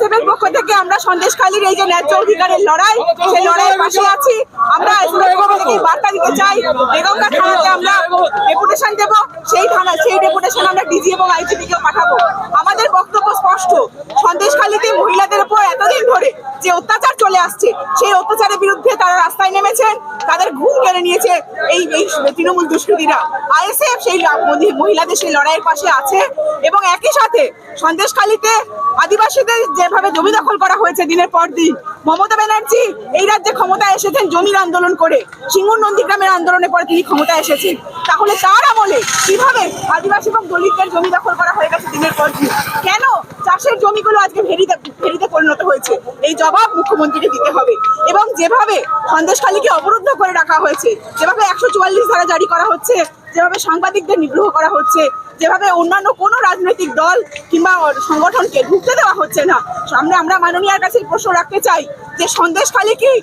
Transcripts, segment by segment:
মুখ্য পক্ষ থেকে আমরা এই যে ন্যায্য অধিকারের লড়াই, সেই লড়াইয়ের পাশে আছি। আমরা আমরা ডেপুটেশন সেই সেই ডেপুটেশন আমরা ডিজি এবং পাঠাবো। আমাদের বক্তব্য স্পষ্ট সন্দেশখালীতে মহিলাদের উপর এতদিন ধরে যে অত্যাচার চলে আসছে, সেই অত্যাচারের বিরুদ্ধে তারা রাস্তায় নেমেছেন, তাদের ঘুম কেড়ে নিয়েছে এই এই তৃণমূল দুষ্কৃতীরা। আইএসএফ সেই মহিলাদের সেই লড়াইয়ের পাশে আছে এবং একই সাথে সন্দেশখালীতে আদিবাসীদের যেভাবে জমি দখল করা হয়েছে দিনের পর দিন, মমতা ব্যানার্জি এই রাজ্যে ক্ষমতায় এসেছেন জমির আন্দোলন করে। সিঙ্গুর নন্দীগ্রামের আন্দোলনের পরে তিনি ক্ষমতায় এসেছেন। তাহলে তার আমলে কীভাবে আদিবাসী এবং দলিতদের জমি দখল করা হয়ে গেছে দিনের পর দিন? কেন চাষের জমিগুলো আজকে ভেরি হয়েছে। এই জবাব মুখ্যমন্ত্রীকে দিতে হবে। এবং যেভাবে সন্দেশখালীকে অবরুদ্ধ করে রাখা হয়েছে, যেভাবে একশো চুয়াল্লিশ ধারা জারি করা হচ্ছে, যেভাবে সাংবাদিকদের নিগ্রহ করা হচ্ছে, যেভাবে অন্যান্য কোনো রাজনৈতিক দল কিংবা সংগঠনকে ঢুকতে দেওয়া হচ্ছে না, সামনে আমরা মাননীয়ার কাছে প্রশ্ন রাখতে চাই যে সন্দেশখালী কি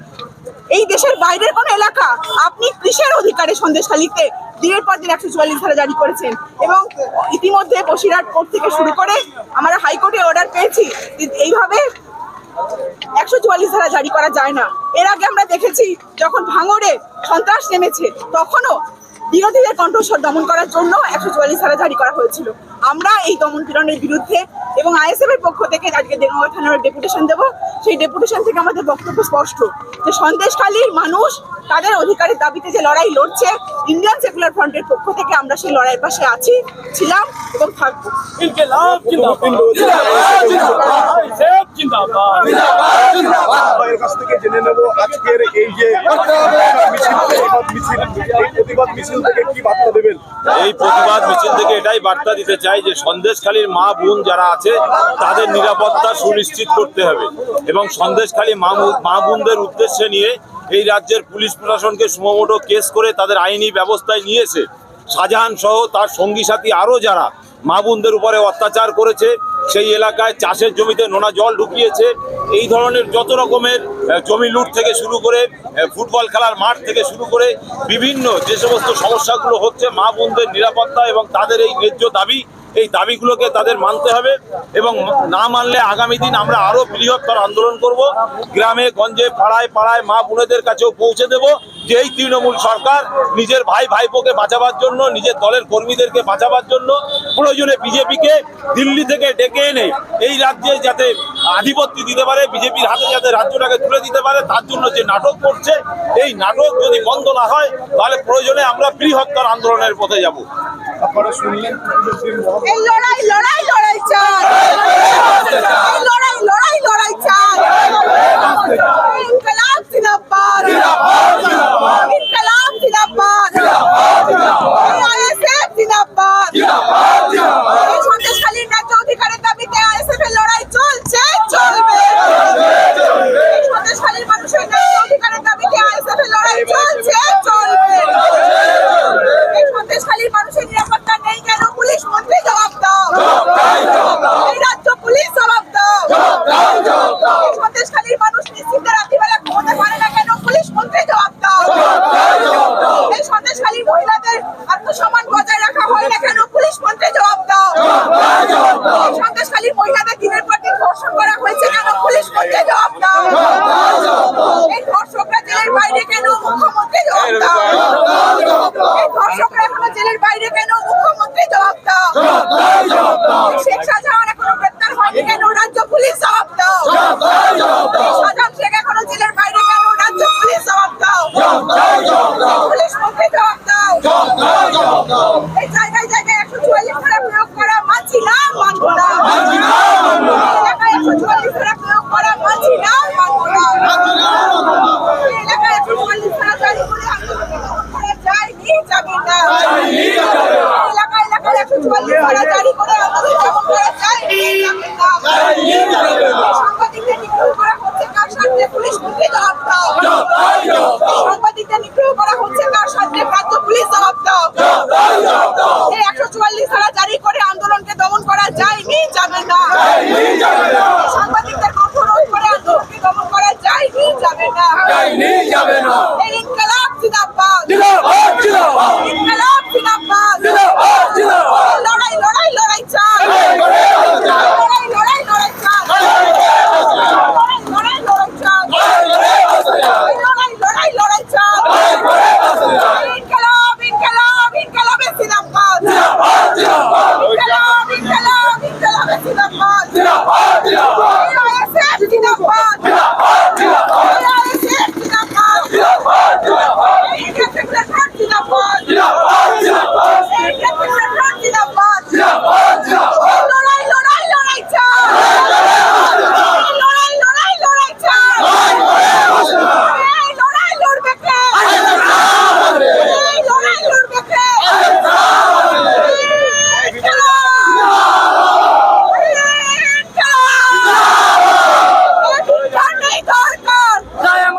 এই দেশের বাইরের কোনো এলাকা? আপনি কৃষির অধিকারে সন্দেশখালীতে দিনের পর দিন একশো চুয়াল্লিশ ধারা জারি করেছেন? এবং ইতিমধ্যে বসিরহাট কোর্ট থেকে শুরু করে আমরা হাইকোর্টে অর্ডার পেয়েছি। এইভাবে একশো চুয়াল্লিশ ধারা জারি করা যায় না। এর আগে আমরা দেখেছি, যখন ভাঙড়ে সন্ত্রাস নেমেছে, তখনও বিরোধীদের কণ্ঠস্বর দমন করার জন্য একশো চুয়াল্লিশ ধারা জারি করা হয়েছিল। আমরা এই দমন পীড়নের বিরুদ্ধে এবং আইএসএফ এর পক্ষ থেকে আজকে দেগাঁওয়া থানার ডেপুটেশন দেব। সেই ডেপুটেশন থেকে আমাদের বক্তব্য স্পষ্ট। যে সন্দেশখালীর মানুষ তাদের অধিকারের দাবিতে যে লড়াই লড়ছে ইন্ডিয়ান সেকুলার ফ্রন্টের পক্ষ থেকে আমরা সেই লড়াইয়ের পাশে আছি ছিলাম এবং থাকব। এই প্রতিবাদ মিছিল থেকে এটাই বার্তা দিতে চাই যে সন্দেশখালীর মা বোন যারা আছে, তাদের নিরাপত্তা সুনিশ্চিত করতে হবে। এবং সন্দেশখালী মা বোনদের উদ্দেশ্যে নিয়ে এই রাজ্যের পুলিশ প্রশাসনকে সুমোটো কেস করে তাদের আইনি ব্যবস্থায় নিয়েছে শাহজাহান সহ তার সঙ্গী সাথী আরও যারা মা বোনদের উপরে অত্যাচার করেছে সেই এলাকায় চাষের জমিতে নোনা জল ঢুকিয়েছে। এই ধরনের যত রকমের জমি লুট থেকে শুরু করে ফুটবল খেলার মাঠ থেকে শুরু করে বিভিন্ন যে সমস্ত সমস্যাগুলো হচ্ছে মা বোনদের নিরাপত্তা এবং তাদের এই ন্যায্য দাবি এই দাবিগুলোকে তাদের মানতে হবে এবং না মানলে আগামী দিন আমরা আরও বৃহত্তর আন্দোলন করব। গ্রামে, গঞ্জে, পাড়ায় পাড়ায় মা বোনেদের কাছেও পৌঁছে দেব যে এই তৃণমূল সরকার নিজের ভাই, ভাইপোকে বাঁচাবার জন্য, নিজের দলের কর্মীদেরকে বাঁচাবার জন্য প্রয়োজনে বিজেপিকে দিল্লি থেকে ডেকে এনে এই রাজ্যে যাতে আধিপত্য দিতে পারে, বিজেপির হাতে যাতে রাজ্যটাকে তুলে দিতে পারে, তার জন্য যে নাটক করছে, এই নাটক যদি বন্ধ না হয়, তাহলে প্রয়োজনে আমরা বৃহত্তর আন্দোলনের পথে যাব। আপনারা শুনলেন কুতুবুদ্দিন মোহাম্মদ এই লড়াই লড়াই লড়াই চাই রাজ্য পুলিশ জবাব এখনও জেলের বাইরে কেন রাজ্য পুলিশ জবাব দাও। পুলিশ মন্ত্রী জায়গায় জায়গায় একশো চুয়াল্লিশ ধারা প্রয়োগ করা মানছি না মানব না। এলাকায় একশো চুয়াল্লিশ প্রয়োগ করা মানছি না মানব না। এলাকায় একশো চুয়াল্লিশ ধারা জারি করে আন্দোলন করা যায়নি নিগ্রহ করা হচ্ছে তার সাথে রাজ্য পুলিশ জবাব দাও এই একশো চুয়াল্লিশ ধারা জারি করে আন্দোলনকে দমন করা যায়নি যাবে না। সাংবাদিকদের কঠোর করে আন্দোলনকে দমন করা যায়নি যাবে না। যাবে ইনকালাব